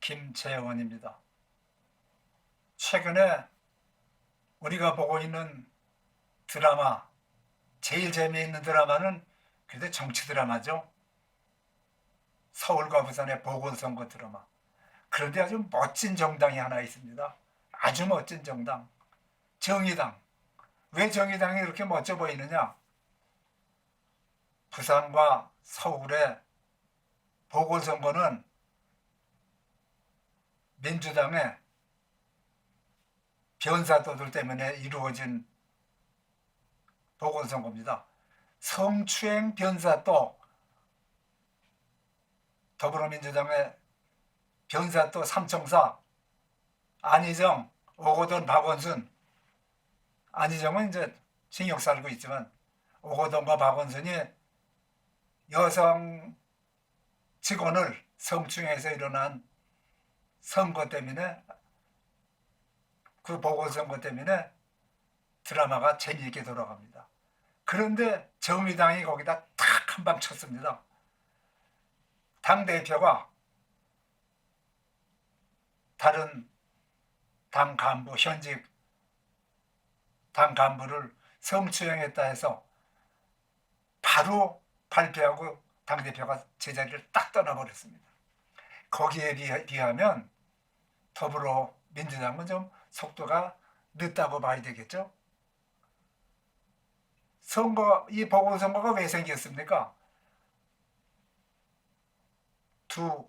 김재원입니다. 최근에 우리가 보고 있는 드라마, 제일 재미있는 드라마는 그래도 정치 드라마죠. 서울과 부산의 보궐선거 드라마. 그런데 아주 멋진 정당이 하나 있습니다. 아주 멋진 정당. 정의당. 왜 정의당이 이렇게 멋져 보이느냐? 부산과 서울의 보궐선거는 민주당의 변사도들 때문에 이루어진 보궐선거입니다. 성추행 변사도 더불어민주당의 변사도 삼청사 안희정, 오고돈, 박원순 안희정은 이제 징역 살고 있지만 오고돈과 박원순이 여성 직원을 성추행해서 일어난 선거 때문에 그 보궐선거 때문에 드라마가 재미있게 돌아갑니다. 그런데 정의당이 거기다 탁 한 방 쳤습니다. 당 대표가 다른 당 간부 현직 당 간부를 성추행했다 해서 바로 발표하고 당 대표가 제자리를 딱 떠나버렸습니다. 거기에 비하- 비하면 더불어 민주당은 좀 속도가 늦다고 봐야 되겠죠. 선거 이 보궐선거가 왜 생겼습니까? 두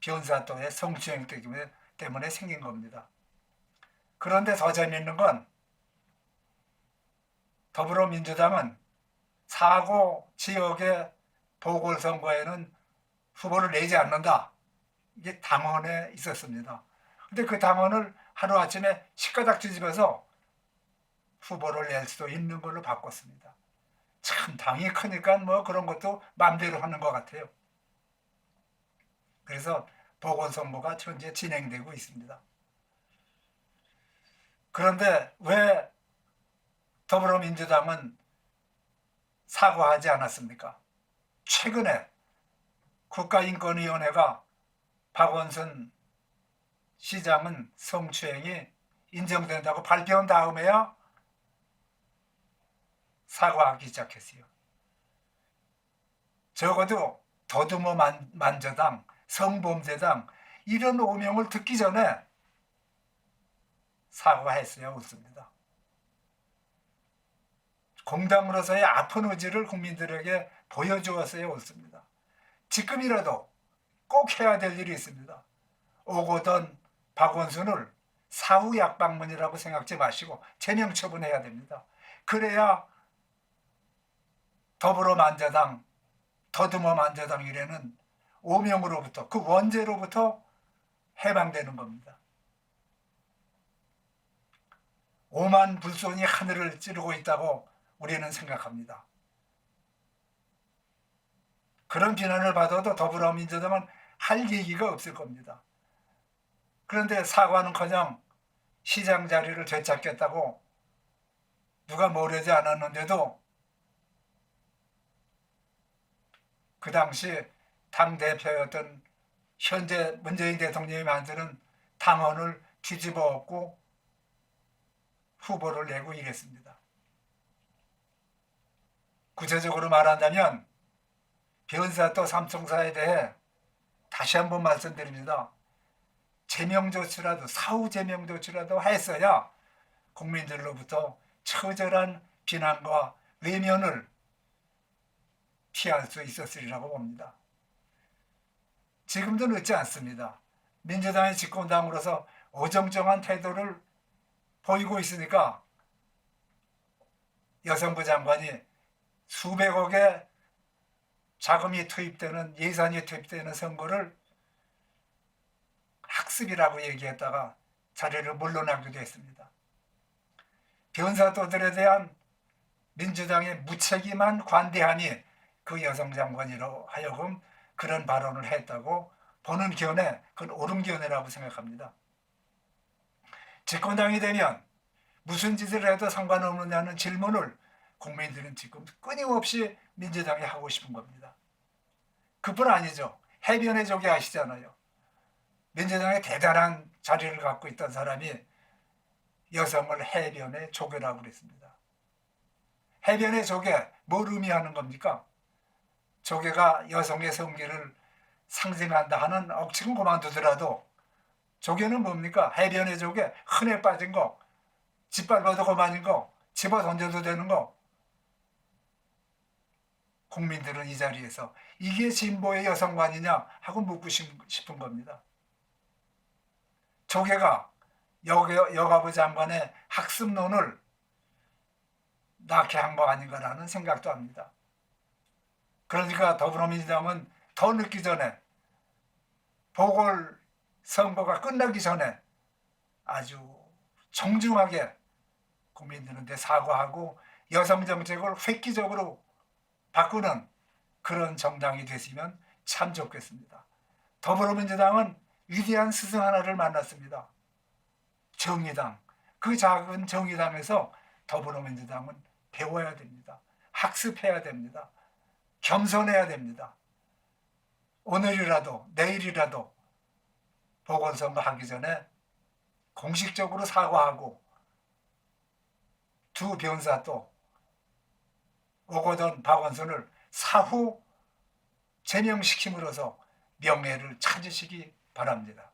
변사또의 성추행 때문에, 때문에 생긴 겁니다. 그런데 더 재미있는 건 더불어민주당은 사고 지역의 보궐선거에는 후보를 내지 않는다. 이게 당원에 있었습니다. 근데 그 당원을 하루아침에 시가닥 뒤집어서 후보를 낼 수도 있는 걸로 바꿨습니다. 참 당이 크니까 뭐 그런 것도 마음대로 하는 것 같아요. 그래서 보궐선거가 현재 진행되고 있습니다. 그런데 왜 더불어민주당은 사과하지 않았습니까? 최근에 국가인권위원회가 박원순 시장은 성추행이 인정된다고 발표한 다음에야 사과하기 시작했어요. 적어도 더듬어 만, 만저당, 성범죄당 이런 오명을 듣기 전에 사과했어야 옳습니다. 공당으로서의 아픈 의지를 국민들에게 보여주었어야 옳습니다. 지금이라도 꼭 해야 될 일이 있습니다. 오고던 박원순을 사후 약방문이라고 생각지 마시고 제명 처분해야 됩니다. 그래야 더불어 만자당, 더듬어 만자당 이래는 오명으로부터 그 원죄로부터 해방되는 겁니다. 오만 불손이 하늘을 찌르고 있다고 우리는 생각합니다. 그런 비난을 받아도 더불어민주당은 할 얘기가 없을 겁니다. 그런데 사과는커녕 시장 자리를 되찾겠다고 누가 모르지 않았는데도 그 당시 당 대표였던 현재 문재인 대통령이 만드는 당원을 뒤집어 엎고 후보를 내고 이랬습니다. 구체적으로 말한다면 변사 또 삼총사에 대해 다시 한번 말씀드립니다. 제명 조치라도 사후 제명 조치라도 했어야 국민들로부터 처절한 비난과 외면을 피할 수 있었으리라고 봅니다. 지금도 늦지 않습니다. 민주당의 집권당으로서 어정쩡한 태도를 보이고 있으니까 여성부 장관이 수백억의 자금이 투입되는 예산이 투입되는 선거를 학습이라고 얘기했다가 자리를 물러나기도 했습니다. 변사도들에 대한 민주당의 무책임한 관대함이 그 여성 장관으로 하여금 그런 발언을 했다고 보는 견해, 그건 옳은 견해라고 생각합니다. 집권당이 되면 무슨 짓을 해도 상관없느냐는 질문을 국민들은 지금 끊임없이 민주당이 하고 싶은 겁니다. 그뿐 아니죠. 해변의 적이 아시잖아요. 민주당의 대단한 자리를 갖고 있던 사람이 여성을 해변의 조개라고 그랬습니다. 해변의 조개, 뭘 의미하는 겁니까? 조개가 여성의 성기를 상징한다 하는 억측은 그만두더라도 조개는 뭡니까? 해변의 조개, 흔해 빠진 거, 짓밟아도 그만인 거, 집어 던져도 되는 거. 국민들은 이 자리에서 이게 진보의 여성관이냐 하고 묻고 싶- 싶은 겁니다. 조개가 여, 여가부 장관의 학습론을 낳게 한 거 아닌가라는 생각도 합니다. 그러니까 더불어민주당은 더 늦기 전에 보궐 선거가 끝나기 전에 아주 정중하게 국민들한테 사과하고 여성 정책을 획기적으로 바꾸는 그런 정당이 됐으면 참 좋겠습니다. 더불어민주당은 위대한 스승 하나를 만났습니다. 정의당. 그 작은 정의당에서 더불어민주당은 배워야 됩니다. 학습해야 됩니다. 겸손해야 됩니다. 오늘이라도 내일이라도 보궐선거 하기 전에 공식적으로 사과하고 두 변사 또 오거돈 박원순을 사후 제명시킴으로써 명예를 찾으시기 바랍니다.